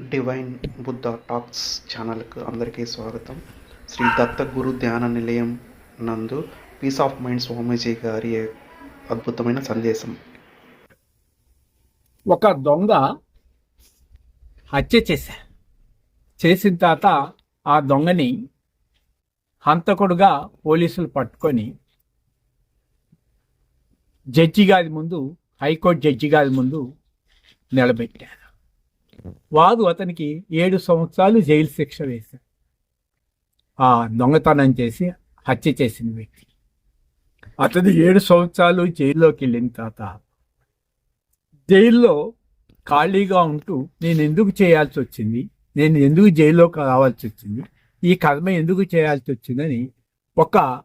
Divine Buddha talks ఛానల్కు అందరికీ స్వాగతం. శ్రీ దత్త గురు ధ్యాన నిలయం నందు పీస్ ఆఫ్ మైండ్ స్వామీజీ గారి అద్భుతమైన సందేశం. ఒక దొంగ హత్య చేశా. చేసిన తర్వాత ఆ దొంగని హంతకుడుగా పోలీసులు పట్టుకొని జడ్జి గారి ముందు హైకోర్టు జడ్జి గారి ముందు నిలబెట్టారు. వారు అతనికి ఏడు సంవత్సరాలు జైలు శిక్ష వేశారు ఆ దొంగతనం చేసి హత్య చేసిన వ్యక్తి. అతను ఏడు సంవత్సరాలు జైల్లోకి వెళ్ళిన తర్వాత జైల్లో ఖాళీగా ఉంటూ నేను ఎందుకు చేయాల్సి వచ్చింది? నేను ఎందుకు జైల్లోకి రావాల్సి వచ్చింది? ఈ కర్మ ఎందుకు చేయాల్సి వచ్చిందని ఒక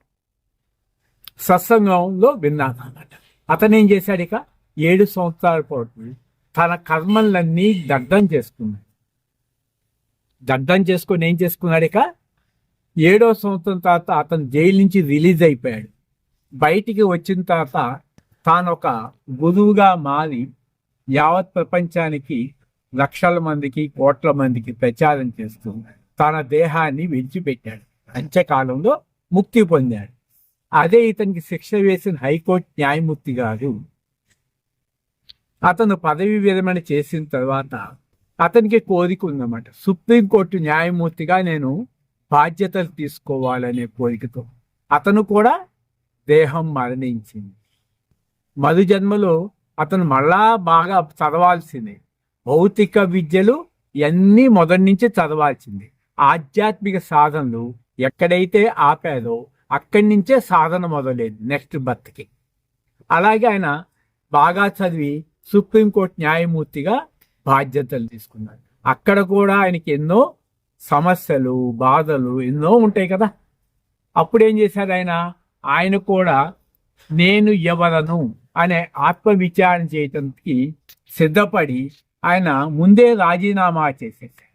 సత్సంగంలో విన్నాను అన్నమాట. అతను ఏం చేశాడు ఇక? ఏడు సంవత్సరాల పాటు తన కర్మలన్నీ దగ్ధం చేసుకున్నాడు దగ్ధం చేసుకొని ఏం చేసుకున్నాడు ఇక? ఏడో సంవత్సరం తర్వాత అతను జైలు నుంచి రిలీజ్ అయిపోయాడు. బయటికి వచ్చిన తర్వాత తాను ఒక గురువుగా మారి యావత్ ప్రపంచానికి లక్షల మందికి కోట్ల మందికి ప్రచారం చేస్తూ తన దేహాన్ని విడిచిపెట్టాడు. అంత్యకాలంలో ముక్తి పొందాడు. అదే ఇతనికి శిక్ష వేసిన హైకోర్టు న్యాయమూర్తి గారు అతను పదవి విరమణ చేసిన తర్వాత అతనికి కోరిక ఉందన్నమాట. సుప్రీంకోర్టు న్యాయమూర్తిగా నేను బాధ్యతలు తీసుకోవాలనే కోరికతో అతను కూడా దేహం మరణించింది. మరు జన్మలో అతను మళ్ళా బాగా చదవాల్సింది. భౌతిక విద్యలు ఇవన్నీ మొదటి నుంచి చదవాల్సింది. ఆధ్యాత్మిక సాధనలు ఎక్కడైతే ఆపారో అక్కడి నుంచే సాధన మొదలైంది నెక్స్ట్ బర్త్కి. అలాగే ఆయన బాగా చదివి సుప్రీంకోర్టు న్యాయమూర్తిగా బాధ్యతలు తీసుకున్నాడు. అక్కడ కూడా ఆయనకి ఎన్నో సమస్యలు బాధలు ఎన్నో ఉంటాయి కదా. అప్పుడు ఏం చేశారు ఆయన? ఆయన కూడా నేను ఎవరను అనే ఆత్మవిచారణ చేయటానికి సిద్ధపడి ఆయన ముందే రాజీనామా చేసేసారు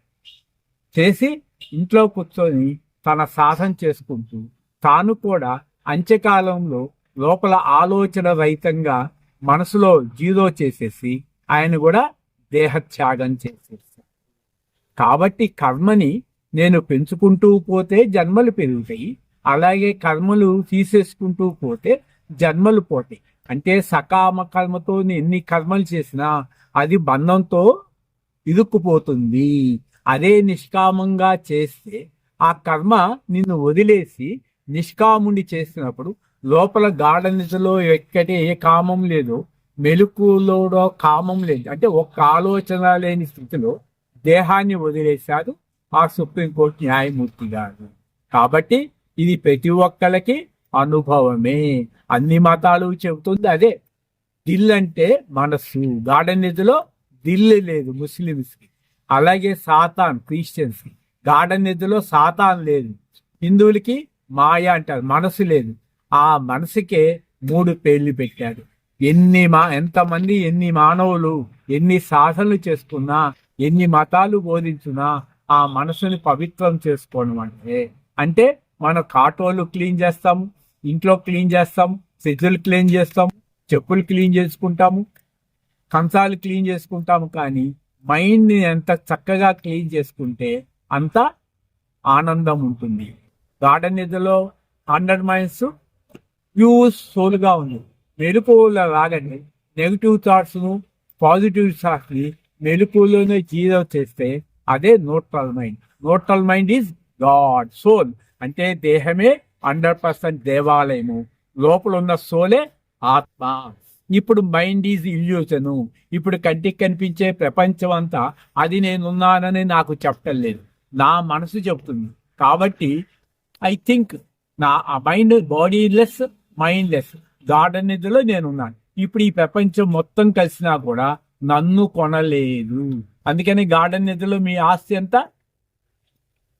చేసి ఇంట్లో కూర్చొని తన సాధన చేసుకుంటూ తాను కూడా అంత్యకాలంలో లోపల ఆలోచన రహితంగా మనసులో జీరో చేసేసి ఆయన కూడా దేహత్యాగం చేసేసాడు కాబట్టి కర్మని నేను పెంచుకుంటూ పోతే జన్మలు పెరుగుతాయి. అలాగే కర్మలు తీసేసుకుంటూ పోతే జన్మలు పోతాయి. అంటే సకామ కర్మతో ఎన్ని కర్మలు చేసినా అది బంధంతో ఇరుక్కుపోతుంది. అదే నిష్కామంగా చేస్తే ఆ కర్మ నిన్ను వదిలేసి నిష్కాముని చేసినప్పుడు లోపల గాఢ నిజలో ఎక్కడే ఏ కామం లేదు మెలుకులో కామం లేదు. అంటే ఒక్క ఆలోచన లేని స్థితిలో దేహాన్ని వదిలేశారు ఆ సుప్రీంకోర్టు న్యాయమూర్తి గారు. కాబట్టి ఇది ప్రతి ఒక్కరికి అనుభవమే. అన్ని మతాలు చెబుతుంది అదే. దిల్ అంటే మనస్సు. గాఢ నిధిలో దిల్ లేదు ముస్లిమ్స్కి. అలాగే సాతాన్ క్రిస్టియన్స్కి. గాఢ నిధిలో సాతాన్ లేదు. హిందువులకి మాయ అంటారు మనసు లేదు. ఆ మనసుకే మూడు పేర్లు పెట్టాడు. ఎన్ని మా ఎంతమంది ఎన్ని మానవులు ఎన్ని సాధనలు చేసుకున్నా ఎన్ని మతాలు బోధించున్నా ఆ మనసుని పవిత్రం చేసుకోవడం అంటే. అంటే మన కాటోలు క్లీన్ చేస్తాము ఇంట్లో క్లీన్ చేస్తాం ఫ్రిడ్జులు క్లీన్ చేస్తాం చెప్పులు క్లీన్ చేసుకుంటాము కంచాలు క్లీన్ చేసుకుంటాము కానీ మైండ్ని ఎంత చక్కగా క్లీన్ చేసుకుంటే అంత ఆనందం ఉంటుంది. గార్డెన్ నిధిలో హండ్రెడ్ మైన్స్ సోల్గా ఉంది. మెలుకువల రాగండి. నెగిటివ్ థాట్స్ను పాజిటివ్ థాట్స్ని మెలుకువలోనే జీరో చేస్తే అదే total mind total mind is God soul అంటే దేహమే హండ్రెడ్ పర్సెంట్ దేవాలయము. లోపల ఉన్న సోలే ఆత్మ. ఇప్పుడు మైండ్ ఈజ్ ఇల్యూజను ఇప్పుడు కంటికి కనిపించే ప్రపంచం అంతా అది నేనున్నానని నాకు చెప్పటం లేదు. నా మనసు చెప్తుంది. కాబట్టి ఐ థింక్ నా mind bodyless mindless mind less. Garden నిధిలో నేనున్నాను. ఇప్పుడు ఈ ప్రపంచం మొత్తం కలిసినా కూడా నన్ను కొనలేదు. అందుకని గార్డెన్ నిధిలో మీ ఆస్తి అంతా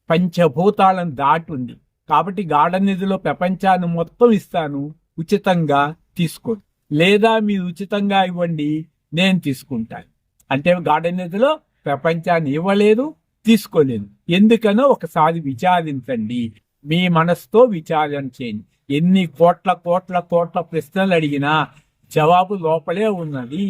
పంచభూతాలను దాటి ఉంది కాబట్టి గార్డెన్ నిధిలో ప్రపంచాన్ని మొత్తం ఇస్తాను. ఉచితంగా తీసుకోండి లేదా మీరు ఉచితంగా ఇవ్వండి నేను తీసుకుంటాను. అంటే గార్డెన్ నిధిలో ప్రపంచాన్ని ఇవ్వలేదు తీసుకోలేదు. ఎందుకనో ఒకసారి విచారించండి. మీ మనసుతో విచారణ చేయండి. ఎన్ని కోట్ల కోట్ల కోట్ల ప్రశ్నలు అడిగినా జవాబు లోపలే ఉన్నది.